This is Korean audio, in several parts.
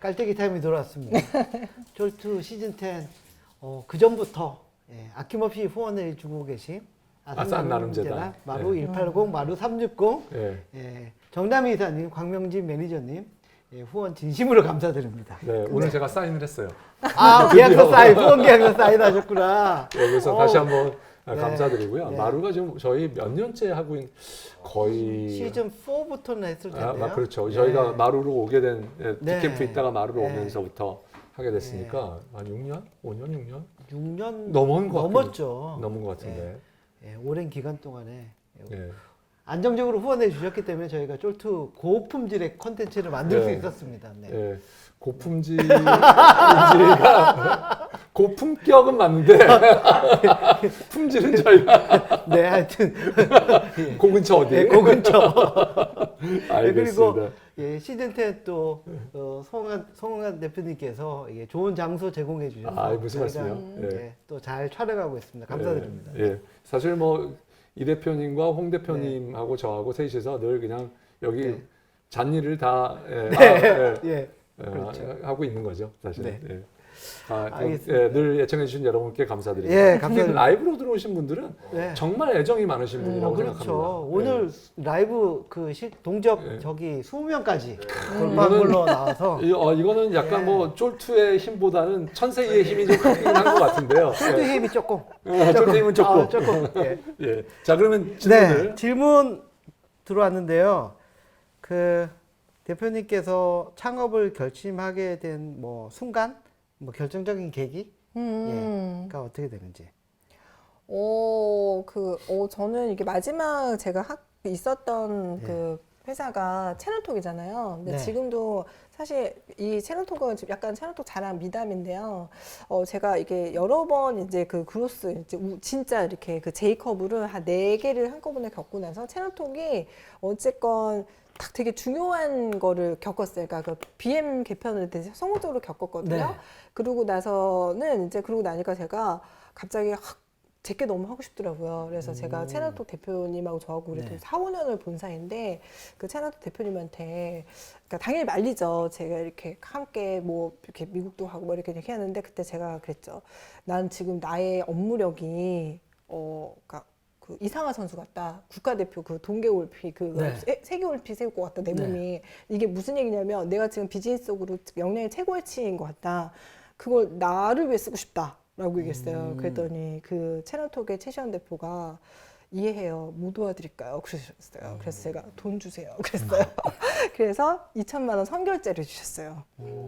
깔때기 타임이 돌아왔습니다. 졸투 시즌 10, 어, 그 전부터 예, 아낌없이 후원을 주고 계신 아산 나눔재단. 마루 네. 180, 마루 360, 예. 예, 정남희 이사님, 광명진 매니저님 예, 후원 진심으로 감사드립니다. 네, 오늘 제가 사인을 했어요. 아, 계약서 사인, 후원 계약서 사인하셨구나. 네, 그래서 어, 다시 한번 네. 감사드리고요. 네. 마루가 지금 저희 몇 년째 하고 있는 거의 시즌 4부터는 했을 텐데요. 아, 아, 그렇죠. 네. 저희가 마루로 오게 된 예, 네. 디캠프 있다가 마루로 네. 오면서부터 하게 됐으니까 한 6년, 5년, 6년 6년 넘은 것 넘었죠. 넘은 것 같은데. 예, 오랜 기간 동안에 예. 안정적으로 후원해 주셨기 때문에 저희가 쫄투 고품질의 컨텐츠를 만들 수 네. 있었습니다. 네. 예. 고품질인지가 고품격은 맞는데 품질은 저희가 네, 하여튼 고 근처 어디? 네, 그 근처. 알겠습니다. 그리고 예, 시즌 10또 어, 송한 송한 대표님께서 이게 좋은 장소 제공해 주셔서 아, 무슨 말씀이요? 예. 예, 또잘 촬영하고 있습니다. 감사드립니다. 예, 예. 사실 뭐 이 대표님과 홍 대표님하고 저하고 셋이서 늘 그냥 여기 네. 잔일을 다 예, 네. 아, 예, 예. 예, 그렇죠. 하고 있는 거죠, 사실. 네. 예. 아, 알겠습니다. 예, 늘 애청해 주신 여러분께 감사드립니다. 예, 감사드립니다. 라이브로 들어오신 분들은 네. 정말 애정이 많으신 분이라고 어, 그렇죠. 생각합니다. 오늘 라이브 그 시, 동접 예. 저기 20명까지 이거는- 돌파물로 나와서 이, 어, 이거는 약간 예. 뭐 쫄투의 힘보다는 천세의 힘이 좀 크긴 한것 같은데요. 쫄투 힘이 조금 예. 쫄투 힘은 조금. 아, 조금 예. 예. 자 그러면 질문을 네, 질문 들어왔는데요. 그 대표님께서 창업을 결심하게 된 뭐 순간, 뭐 결정적인 계기가 음. 어떻게 되는지. 오, 그, 어, 저는 이게 마지막 제가 학, 있었던 네. 그 회사가 채널톡이잖아요. 근데 네. 지금도 사실 이 채널톡은 약간 채널톡 자랑 미담인데요. 어, 제가 이게 여러 번 이제 그 그로스, 이제 우- 진짜 이렇게 그 제이커브를 한 네 개를 한꺼번에 겪고 나서 채널톡이 어쨌건 딱 되게 중요한 거를 겪었어요. 그러니까 그 BM 개편을 되게 성공적으로 겪었거든요. 네. 그러고 나서는 이제 그러고 나니까 제가 갑자기 확 제게 너무 하고 싶더라고요. 그래서 제가 채널톡 대표님하고 저하고 그래도 네. 4, 5년을 본 사이인데 그 채널톡 대표님한테 그러니까 당연히 말리죠. 제가 이렇게 함께 뭐 이렇게 미국도 가고 뭐 이렇게 하는데 그때 제가 그랬죠. 난 지금 나의 업무력이 어 그러니까 그 이상화 선수 같다. 국가대표 그 동계 올림픽 그 네. 세- 세계 올림픽 세울 것 같다. 내 네. 몸이 이게 무슨 얘기냐면 내가 지금 비즈니스적으로 역량이 최고치인 것 같다. 그걸 나를 위해 쓰고 싶다라고 얘기했어요. 음. 그랬더니 그 채널톡의 최시원 대표가 이해해요. 뭐 도와드릴까요? 그러셨어요. 음. 그래서 제가 돈 주세요. 그랬어요. 그래서 2천만 원 선결제를 주셨어요.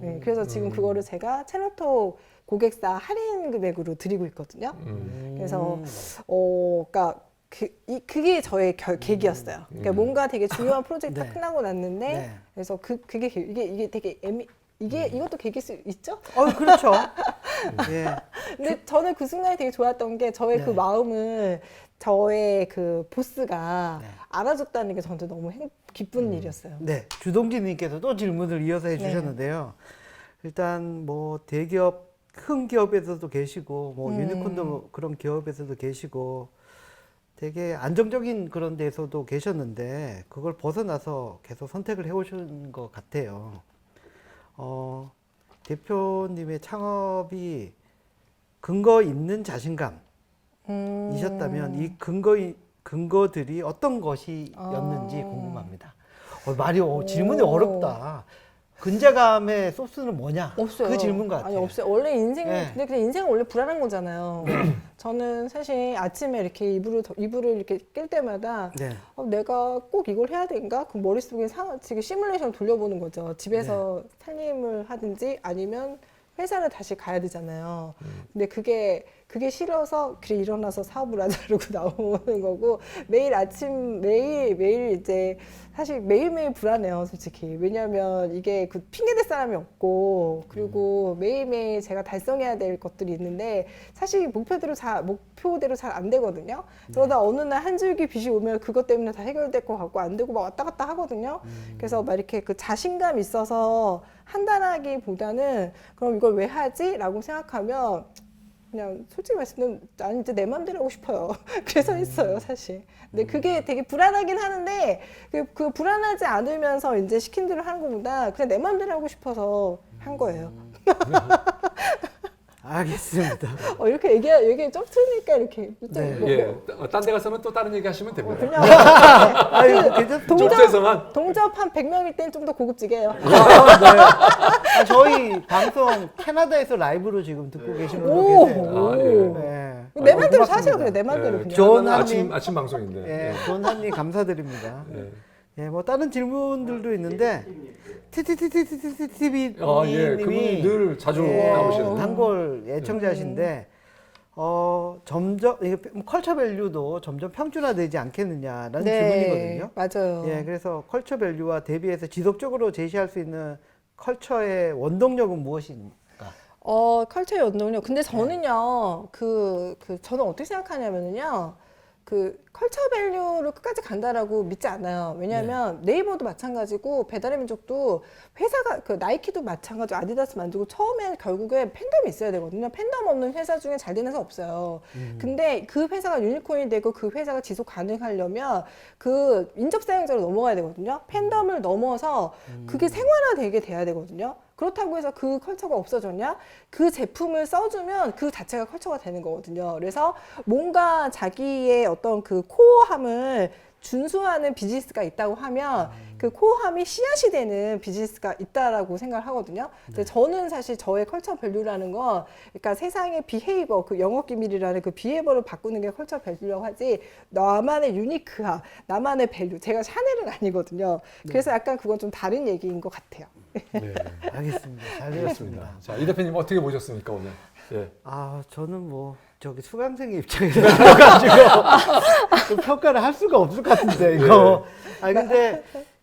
네, 그래서 지금 그거를 제가 채널톡 고객사 할인 금액으로 드리고 있거든요. 음. 그래서 어, 그러니까 그, 이, 그게 저의 결, 계기였어요. 그러니까 음. 뭔가 되게 중요한 프로젝트가 네. 끝나고 났는데 네. 그래서 그 그게 계- 이게 이게 되게 애미 이게 이것도 계기일 수 있죠? 어, 그렇죠. 예. 근데 저는 그 순간이 되게 좋았던 게 저의 그 네. 마음을 저의 그 보스가 네. 알아줬다는 게 저한테 너무 행, 기쁜 일이었어요. 네, 주동진님께서 또 질문을 이어서 네. 해주셨는데요. 일단 뭐 대기업 큰 기업에서도 계시고 뭐 음. 유니콘도 그런 기업에서도 계시고 되게 안정적인 그런 데서도 계셨는데 그걸 벗어나서 계속 선택을 해오신 것 같아요. 어, 대표님의 창업이 근거 있는 자신감 음. 이셨다면 이 근거 근거들이 어떤 것이었는지 아. 궁금합니다. 어, 말이 어, 질문이 오. 어렵다. 근자감의 소스는 뭐냐? 없어요. 그 질문 같아요. 아니 없어요. 원래 인생 네. 근데 그냥 인생은 원래 불안한 거잖아요. 저는 사실 아침에 이렇게 이불을 더- 이불을 이렇게 낄 때마다 네. 어, 내가 꼭 이걸 해야 되는가? 그 머릿속에 상, 지금 시뮬레이션 돌려보는 거죠. 집에서 네. 살림을 하든지 아니면 회사를 다시 가야 되잖아요. 음. 근데 그게 그게 싫어서 그래 일어나서 사업을 하자 그러고 나오는 거고 매일 아침 매일 매일 이제 사실 매일 매일 불안해요 솔직히. 왜냐하면 이게 그 핑계 댈 사람이 없고 그리고 매일 매일 제가 달성해야 될 것들이 있는데 사실 목표대로 잘 목표대로 잘 안 되거든요. 그러다 어느 날 한 줄기 빛이 오면 그것 때문에 다 해결될 것 같고 안 되고 막 왔다 갔다 하거든요. 그래서 막 이렇게 그 자신감 있어서 한다라기보다는 그럼 이걸 왜 하지?라고 생각하면 그냥 솔직히 말씀드리면 나는 이제 내 맘대로 하고 싶어요. 그래서 했어요, 사실. 근데 그게 되게 불안하긴 하는데 그, 그 불안하지 않으면서 이제 시킨 대로 하는 것보다 그냥 내 맘대로 하고 싶어서 한 거예요. 알겠습니다. 어, 이렇게 얘기 얘기 좀 틀리니까 이렇게 좀 네. 뭐- 예, 딴 데 가서는 또 다른 얘기 하시면 뭐 됩니다. 그냥 아유, 괜찮습니다. 동접 쪽에서만 동접 한 100명일 땐 좀 더 고급지게요. 아, 네. 아, 저희 방송 캐나다에서 라이브로 지금 듣고 계신 분도 오. 계세요. 아, 예. 네. 내 아, 말대로 고맙습니다. 사세요 그래 내 말대로 예, 그냥. 좋은 아침 한님. 아침 방송인데. 예, 존한님 감사드립니다. 예. 예, 뭐 다른 질문들도 있는데 TTTTTTV 아, 예. 그분이 님이 늘 자주 예, 나오시는. 단골 애청자신데 어 점점 이게 컬처 밸류도 점점 평준화되지 않겠느냐라는 질문이거든요. 맞아요. 예, 그래서 컬처 밸류와 대비해서 지속적으로 제시할 수 있는 컬처의 원동력은 무엇입니까? 어, 컬처의 원동력. 근데 저는요, 그, 그, 저는 어떻게 생각하냐면은요, 그, 컬처 밸류를 끝까지 간다라고 믿지 않아요. 왜냐하면 네 이버도 마찬가지고 배달의 민족도 회사가, 그, 나이키도 마찬가지고 아디다스 만들고 처음에 결국에 팬덤이 있어야 되거든요. 팬덤 없는 회사 중에 잘 되는 회사 없어요. 근데 그 회사가 유니콘이 되고 그 회사가 지속 가능하려면 그 인접 사용자로 넘어가야 되거든요. 팬덤을 넘어서 그게 생활화되게 돼야 되거든요. 그렇다고 해서 그 컬처가 없어졌냐? 그 제품을 써주면 그 자체가 컬처가 되는 거거든요. 그래서 뭔가 자기의 어떤 그 코어함을 준수하는 비즈니스가 있다고 하면 그 코어함이 씨앗이 되는 비즈니스가 있다라고 생각을 하거든요. 근데 저는 사실 저의 컬처 밸류라는 건 그러니까 세상의 비헤이버 그 영업 기밀이라는 그 비헤이버를 바꾸는 게 컬처 밸류라고 하지 나만의 유니크함, 나만의 밸류. 제가 샤넬은 아니거든요. 그래서 약간 그건 좀 다른 얘기인 것 같아요. 네. 알겠습니다. 잘 그렇습니다. 들었습니다. 자, 이 대표님 어떻게 보셨습니까, 오늘? 예. 아, 저는 뭐 저기 수강생의 입장에서 가지고 좀 평가를 할 수가 없을 것 같은데 이거. 아 근데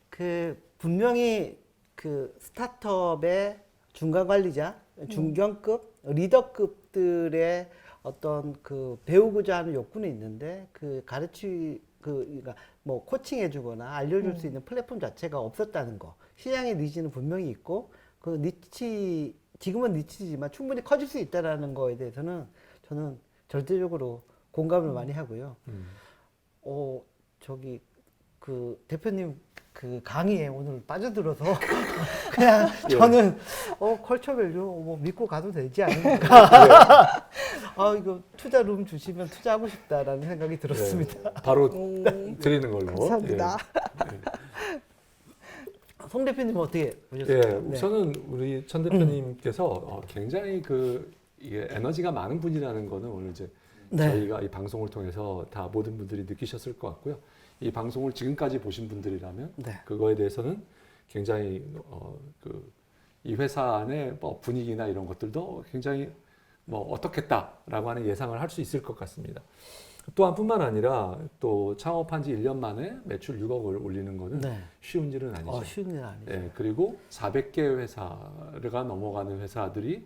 그 분명히 그 스타트업의 중간 관리자, 중견급, 리더급들의 어떤 그 배우고자 하는 욕구는 있는데 그 가르치 그 그러니까 뭐 코칭해주거나 알려줄 수 있는 플랫폼 자체가 없었다는 거. 시장의 니즈는 분명히 있고 그 니치 지금은 니치지만 충분히 커질 수 있다라는 거에 대해서는 저는 절대적으로 공감을 많이 하고요. 음. 어 저기 그 대표님 그 강의에 오늘 빠져들어서 그냥 예. 저는 어 컬처 밸류 뭐 믿고 가도 되지 않을까. 아 이거 투자 룸 주시면 투자하고 싶다라는 생각이 들었습니다. 예. 바로 음, 드리는 걸로. 감사합니다. 송 대표님 은 어떻게 예, 보셨어요? 예, 네. 우선은 우리 천 대표님께서 어, 굉장히 그 이게 에너지가 많은 분이라는 거는 오늘 이제 네. 저희가 이 방송을 통해서 다 모든 분들이 느끼셨을 것 같고요. 이 방송을 지금까지 보신 분들이라면 네. 그거에 대해서는 굉장히 어, 그 이 회사 안의 뭐 분위기나 이런 것들도 굉장히 뭐 어떻겠다라고 하는 예상을 할 수 있을 것 같습니다. 또한 뿐만 아니라 또 창업한 지 1년 만에 매출 6억을 올리는 거는 네. 쉬운 일은 아니죠. 어, 쉬운 일 아니죠. 예, 그리고 400개 회사가 넘어가는 회사들이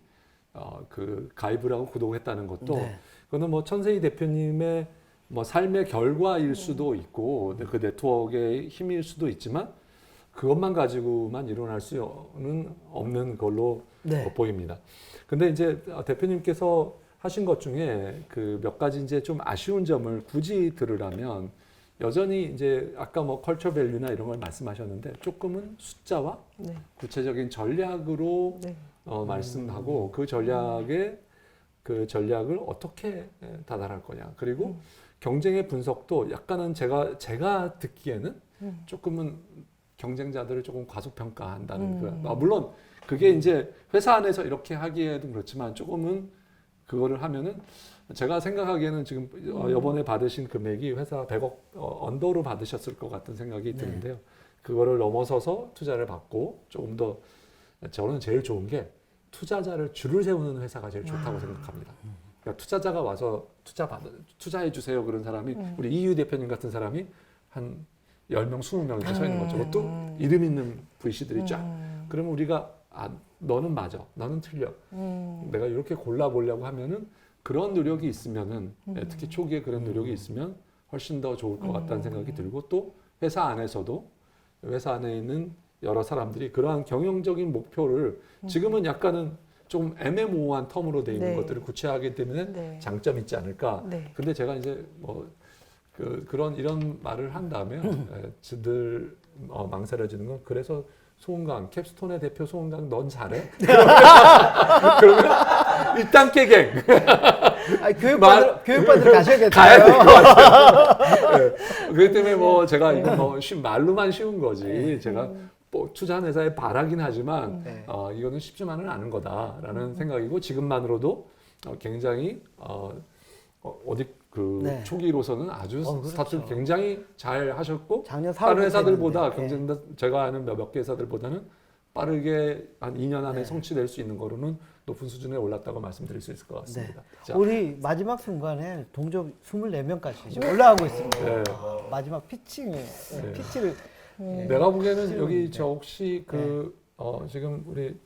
어, 그 가입을 하고 구독했다는 것도 네. 그거는 뭐 천세희 대표님의 뭐 삶의 결과일 수도 있고 그 네트워크의 힘일 수도 있지만 그것만 가지고만 일어날 수는 없는 걸로 네. 어, 보입니다. 근데 이제 대표님께서 하신 것 중에 그 몇 가지 이제 좀 아쉬운 점을 굳이 들으라면 여전히 이제 아까 뭐 컬처 밸류나 이런 걸 말씀하셨는데 조금은 숫자와 네. 구체적인 전략으로 네. 어, 말씀하고 그 전략의 그 전략을 어떻게 에, 다달할 거냐 그리고 경쟁의 분석도 약간은 제가 제가 듣기에는 음. 조금은 경쟁자들을 조금 과소평가한다는 음. 그 아, 물론 그게 이제 회사 안에서 이렇게 하기에도 그렇지만 조금은 그거를 하면은 제가 생각하기에는 지금 어, 이번에 받으신 금액이 회사 100억 어, 언더로 받으셨을 것 같은 생각이 네. 드는데요. 그거를 넘어서서 투자를 받고 조금 더 저는 제일 좋은 게 투자자를 줄을 세우는 회사가 제일 좋다고 생각합니다. 그러니까 투자자가 와서 투자 받 투자해 주세요 그런 사람이 음. 우리 이유 대표님 같은 사람이 한 10명, 20명 이렇게 서 있는 거죠. 음. 그것도 이름 있는 VC들이 쫙. 음. 그러면 우리가 아, 너는 맞아. 너는 틀려. 음. 내가 이렇게 골라보려고 하면은 그런 노력이 있으면은 음. 예, 특히 초기에 그런 노력이 있으면 훨씬 더 좋을 것 같다는 생각이 들고 또 회사 안에서도 회사 안에 있는 여러 사람들이 그러한 경영적인 목표를 지금은 약간은 좀 애매모호한 텀으로 돼 있는 네. 것들을 구체하게 되면 네. 장점이 있지 않을까. 네. 근데 제가 이제 뭐 그, 그런 이런 말을 한 다음에 에, 저들 어, 망설여지는 건 그래서 소은강 캡스톤의 대표 소은강 넌 잘해? 그러면 일단 깨갱 아, 교육받으러, 교육받으러 가셔야겠어요. 가야 될것 같아요. 네. 그렇기 때문에 뭐 제가 이거 뭐 쉬- 말로만 쉬운 거지 제가 뭐 투자한 회사에 바라긴 하지만 네. 어, 이거는 쉽지만은 않은 거다라는 생각이고 지금만으로도 어, 굉장히 어, 어, 어디 그 네. 초기로서는 아주 어, 그렇죠. 스타트를 굉장히 잘 하셨고 작년 4월 다른 회사들보다 했는데, 경쟁 제가 아는 몇개 회사들보다는 빠르게 한 2년 안에 네. 성취될 수 있는 거로는 높은 수준에 올랐다고 말씀드릴 수 있을 것 같습니다. 자, 우리 마지막 순간에 동조 24명까지 지금 올라가고 있습니다. 네. 마지막 피칭, 네. 피치를 음. 내가 보기에는 여기 네. 저 혹시 그 어, 지금 우리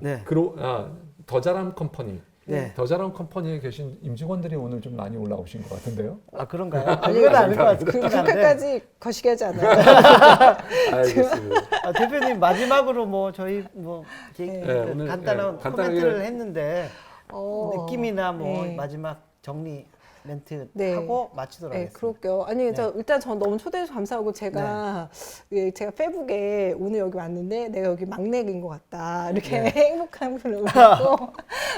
네. 그로 아, 더 잘함 컴퍼니 네. 더 잘함 컴퍼니에 계신 임직원들이 오늘 좀 많이 올라오신 것 같은데요. 아 그런가요? 아니, 그건 아닐 것그 같긴 한데. 그까지 거시기 하지 않아요. 알겠습니다. 아, 대표님 마지막으로 뭐 저희 뭐 네. 그 네, 오늘, 간단한 네, 간단하게- 코멘트를 했는데 어, 느낌이나 뭐 네. 마지막 정리 멘트 네. 하고 마치도록 네, 하겠습니다. 그럴게요. 아니, 저 일단 전 너무 초대해 주셔서 감사하고 제가 예, 제가 페북에 오늘 여기 왔는데 내가 여기 막내인 것 같다 이렇게 네. 행복한 글을 올렸고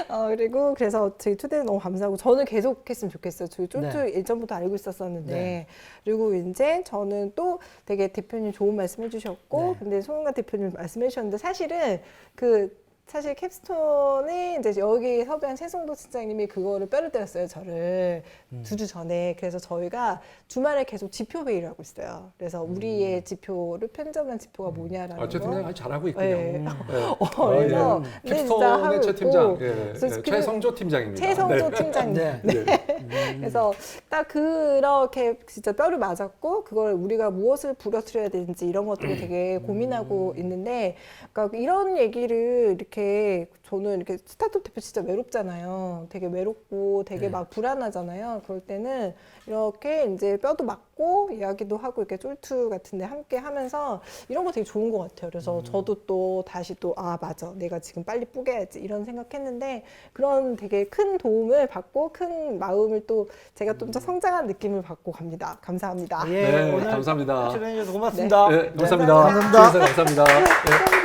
어, 그리고 그래서 저희 초대해 너무 감사하고 저는 계속 했으면 좋겠어요. 저희 쫄쫄 네. 예전부터 알고 있었었는데 네. 그리고 이제 저는 또 되게 대표님 좋은 말씀 해 주셨고 네. 근데 송은가 대표님 말씀해 주셨는데 사실은 그 사실 캡스톤이 이제 여기 섭외한 최성도 팀장님이 그거를 뼈를 때렸어요 저를 음. 두주 전에 그래서 저희가 주말에 계속 지표 회의를 하고 있어요 그래서 음. 우리의 지표를 편점한 지표가 뭐냐라는 아, 최거 아주 잘하고 있군요. 네. 네. 어, 그래서 어, 네, 예. 진짜 하고 캡스톤의 최 있고. 팀장, 예, 그래서 예, 그- 최성조 팀장입니다. 최성조 네. 팀장님 네. 네. 그래서 딱 그렇게 진짜 뼈를 맞았고 그걸 우리가 무엇을 부러뜨려야 되는지 이런 것들을 되게 고민하고 있는데 그러니까 이런 얘기를 이렇게 저는 이렇게 스타트업 대표 진짜 외롭잖아요. 되게 외롭고 되게 네. 막 불안하잖아요. 그럴 때는 이렇게 이제 뼈도 맞고 이야기도 하고 이렇게 쫄투 같은데 함께 하면서 이런 거 되게 좋은 것 같아요. 그래서 저도 또 다시 또 아 맞아 내가 지금 빨리 뿌개야지 이런 생각했는데 그런 되게 큰 도움을 받고 큰 마음을 또 제가 좀 더 성장한 느낌을 받고 갑니다. 감사합니다. 예, 네, 오늘 감사합니다. 출연해 주셔서 고맙습니다. 네, 감사합니다. 감사합니다. 감사합니다. 감사합니다. 네.